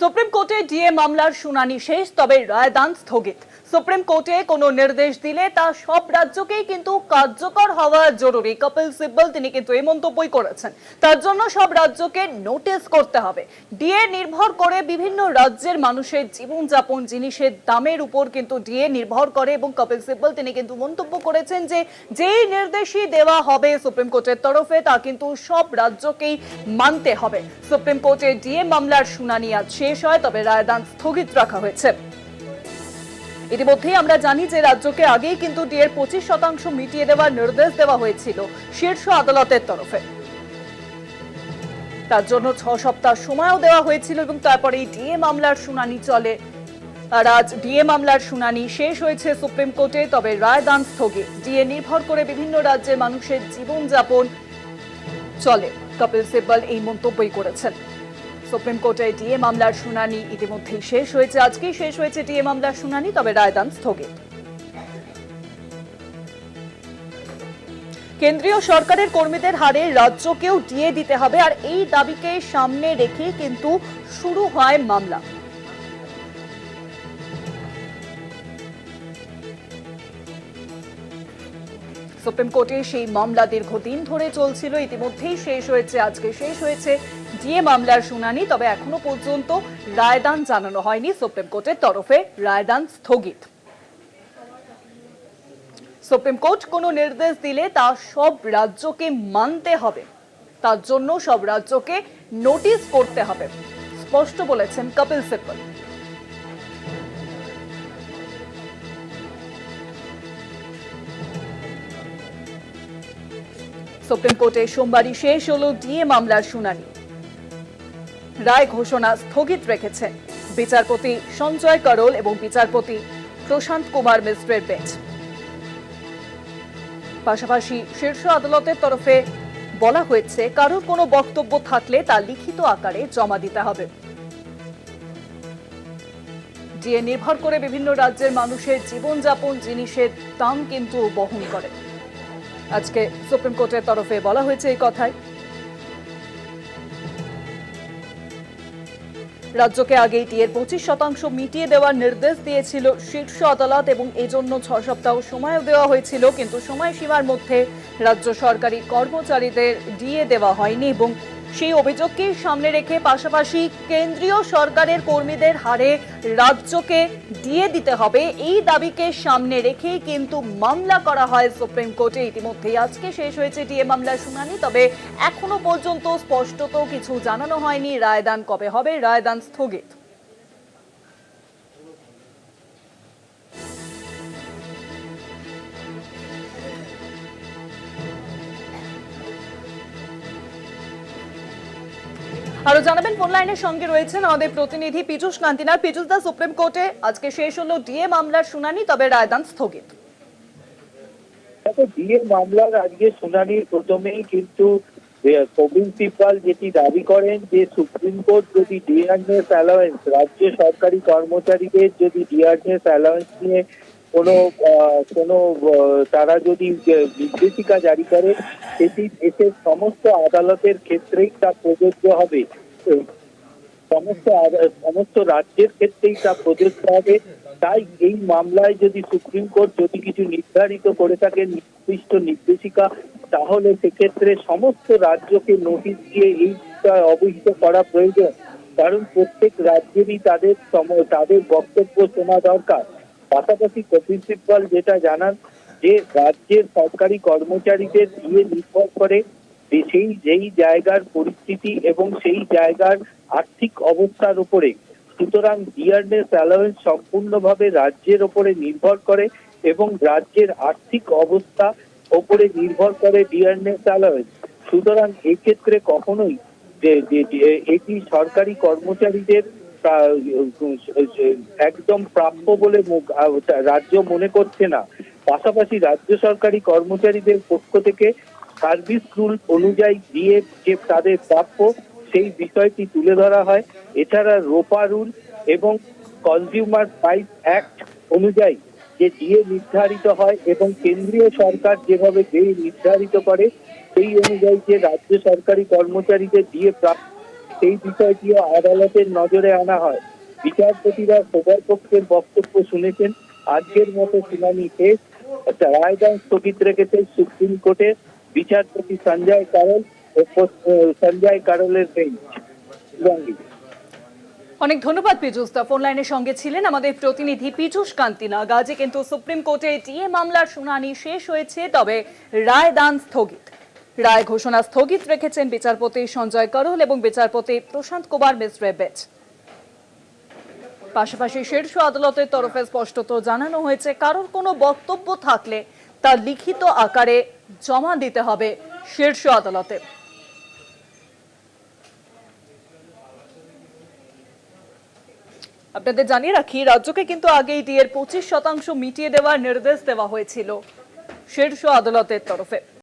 Supreme কোর্টে DA মামলার শুনানি শেষ তবে রায়দান স্থগিত। সুপ্রিম কোর্টে কোনো নির্দেশ দিলে তা সব রাজ্যকেই কিন্তু কার্যকর হওয়া জরুরি। কপিল সিব্বল তিনি কিন্তু এই মন্তব্যই করেছেন। তার জন্য সব রাজ্যকে নোটিস করতে হবে। ডিএ নির্ভর করে বিভিন্ন রাজ্যের মানুষের জীবনযাপন, জিনিসের দামের উপর কিন্তু ডিএ নির্ভর করে এবং কপিল সিব্বল তিনি কিন্তু মন্তব্য করেছেন যে, যেই নির্দেশই দেওয়া হবে সুপ্রিম কোর্টের তরফে তা কিন্তু সব রাজ্যকেই মানতে হবে। সুপ্রিম কোর্টে ডিএ মামলার শুনানি আজ শেষ হয়, তবে রায়দান স্থগিত রাখা হয়েছে। ইতিমধ্যেই আমরা জানি যে রাজ্যকে আগেই কিন্তু ডিএর পঁচিশ শতাংশ মিটিয়ে দেওয়ার নির্দেশ দেওয়া হয়েছিল শীর্ষ আদালতের তরফে। তার জন্য ছ সপ্তাহ সময়ও দেওয়া হয়েছিল এবং তারপরে এই ডিএ মামলার শুনানি চলে। আর আজ ডিএ মামলার শুনানি শেষ হয়েছে সুপ্রিম কোর্টে, তবে রায় রায়দান স্থগিত। ডিএ নির্ভর করে বিভিন্ন রাজ্যের মানুষের জীবনযাপন চলে। কপিল সিব্বল এই মন্তব্যই করেছেন। সুপ্রিম কোর্টে ডিএ মামলার শুনানি ইতিমধ্যেই শেষ হয়েছে। আজকেই শেষ হয়েছে ডিএ মামলার শুনানি, তবে রায়দান স্থগিত। কেন্দ্রীয় সরকারের কর্মীদের হারে রাজ্যকেও ডিএ দিতে হবে, আর এই দাবিকে সামনে রেখে কিন্তু শুরু হয় মামলা। সুপ্রিম কোর্টে সেই মামলা দীর্ঘদিন ধরে চলছিল, ইতিমধ্যেই শেষ হয়েছে, আজকে শেষ হয়েছে। ডিএ মামলার শুনানি, তবে এখনও পর্যন্ত রায়দান জানানো হয়নি সুপ্রিম কোর্টের তরফে, রায়দান স্থগিত। সুপ্রিম কোর্ট কোনো নির্দেশ দিলে তা সব রাজ্যকে মানতে হবে। তার জন্য সব রাজ্যকে নোটিশ করতে হবে, স্পষ্ট বলেছেন কপিল সিব্বল। সুপ্রিম কোর্টে সোমবারই শেষ হলো ডিএ মামলার শুনানি। রায় ঘোষণা স্থগিত রেখেছেন বিচারপতি সঞ্জয় করল এবং বিচারপতি প্রশান্ত কুমার মিশ্রের বেঞ্চ। পাশাপাশি শীর্ষ আদালতের তরফে বলা হয়েছে, কারোর কোনো বক্তব্য থাকলে তা লিখিত আকারে জমা দিতে হবে। যে নির্ভর করে বিভিন্ন রাজ্যের মানুষের জীবনযাপন জিনিসের দাম কিন্তু বহন করে। আজকে সুপ্রিম কোর্টের তরফে বলা হয়েছে এই কথাই রাজ্যকে আগেই টিএর পঁচিশ শতাংশ মিটিয়ে দেওয়ার নির্দেশ দিয়েছিল শীর্ষ আদালত এবং এজন্য ছ সপ্তাহ সময়ও দেওয়া হয়েছিল, কিন্তু সময়সীমার মধ্যে রাজ্য সরকারি কর্মচারীদের ডিএ দেওয়া হয়নি এবং সেই অভিযোগকে সামনে রেখে পাশাপাশি কেন্দ্রীয় সরকারের কর্মীদের হারে রাজ্যকে দিয়ে দিতে হবে। এই দাবিকে সামনে রেখেই কিন্তু মামলা করা হয় সুপ্রিম কোর্টে। ইতিমধ্যেই আজকে শেষ হয়েছে ডিএ মামলার শুনানি, তবে এখনও পর্যন্ত স্পষ্টত কিছু জানানো হয়নি রায়দান কবে হবে, রায়দান স্থগিত। আরও জানাবেন ফোন লাইনের সঙ্গে রয়েছেন আমাদের প্রতিনিধি পীযুষ কান্তিনার। পীযুষ দা, সুপ্রিম কোর্টে আজকে শেষ হলো ডিএ মামলার শুনানি, তবে রায়দান স্থগিত। ডিএ মামলার আজকে প্রথমেই কিন্তু যেটি দাবি করেন যে সুপ্রিম কোর্ট যদি ডিআরএস অ্যালাওয়েন্স রাজ্য সরকারি কর্মচারীদের যদি ডিআরএস অ্যালাওয়েন্স নিয়ে কোনো কোনো তারা যদি নির্দেশিকা জারি করে, সেটি দেশের সমস্ত আদালতের ক্ষেত্রেই তা প্রযোজ্য হবে। সমস্ত সমস্ত রাজ্যের ক্ষেত্রেই তা প্রযোজ্য হবে। তাই এই মামলায় যদি সুপ্রিম কোর্ট যদি কিছু নির্ধারিত করে থাকে, নির্দিষ্ট নির্দেশিকা, তাহলে সেক্ষেত্রে সমস্ত রাজ্যকে নোটিশ দিয়ে এই বিষয়ে অবহিত করা প্রয়োজন। কারণ প্রত্যেক রাজ্যেরই তাদের তাদের বক্তব্য শোনা দরকার। পাশাপাশি সিব্বল যেটা জানান যে রাজ্যের সরকারি কর্মচারীদের দিয়ে নির্ভর করে সেই যেই জায়গার পরিস্থিতি এবং সেই জায়গার আর্থিক অবস্থার উপরে। সুতরাং ডিআরএস অ্যালাওয়েন্স সম্পূর্ণভাবে রাজ্যের ওপরে নির্ভর করে এবং রাজ্যের আর্থিক অবস্থা ওপরে নির্ভর করে ডিআরএস অ্যালাওয়েন্স সুতরাং এক্ষেত্রে কখনোই যে, এটি সরকারি কর্মচারীদের একদম প্রাপ্য বলে রাজ্য মনে করছে না। পাশাপাশি রাজ্য সরকারি কর্মচারীদের পক্ষ থেকে সার্ভিস রুল অনুযায়ী দিয়ে যে তাদের প্রাপ্য, সেই বিষয়টি তুলে ধরা হয়। এছাড়া রোপা রুল এবং কনজিউমার প্রাইস অ্যাক্ট অনুযায়ী যে ডিএ নির্ধারিত হয় এবং কেন্দ্রীয় সরকার যেভাবে ডিএ নির্ধারিত করে, সেই অনুযায়ী যে রাজ্য সরকারি কর্মচারীদের ডিএ প্রাপ্ত সেই বিষয়টিও আদালতের নজরে আনা হয়। বিচারপতিরা সবার পক্ষের বক্তব্য শুনেছেন। আজকের মতো শুনানি শেষ। একটা রায়দান স্থগিত রেখেছে সুপ্রিম কোর্টে বিচারপতি সঞ্জয় কারল ও সঞ্জয় কারলের বেঞ্চ অনেক ধন্যবাদ পীযুষ দা। ফোন লাইনের সঙ্গে ছিলেন আমাদের প্রতিনিধি পীযুষ কান্তি নাগ আজই কিন্তু সুপ্রিম কোর্টে ডিএ মামলার শুনানি শেষ হয়েছে, তবে রায় দান স্থগিত। রায় ঘোষণা স্থগিত রেখেছেন বিচারপতি সঞ্জয় করল এবং বিচারপতি প্রশান্ত কুমার মিশ্রের বেঞ্চ পাশাপাশি শীর্ষ আদালতের তরফে স্পষ্টত জানানো হয়েছে, কারোর কোনো বক্তব্য থাকলে তা লিখিত আকারে জমা দিতে হবে শীর্ষ আদালতে। আপনাদের জানিয়ে রাখি, রাজ্যকে কিন্তু আগেই ডিএর পঁচিশ শতাংশ মিটিয়ে দেওয়ার নির্দেশ দেওয়া হয়েছিল শীর্ষ আদালতের তরফে।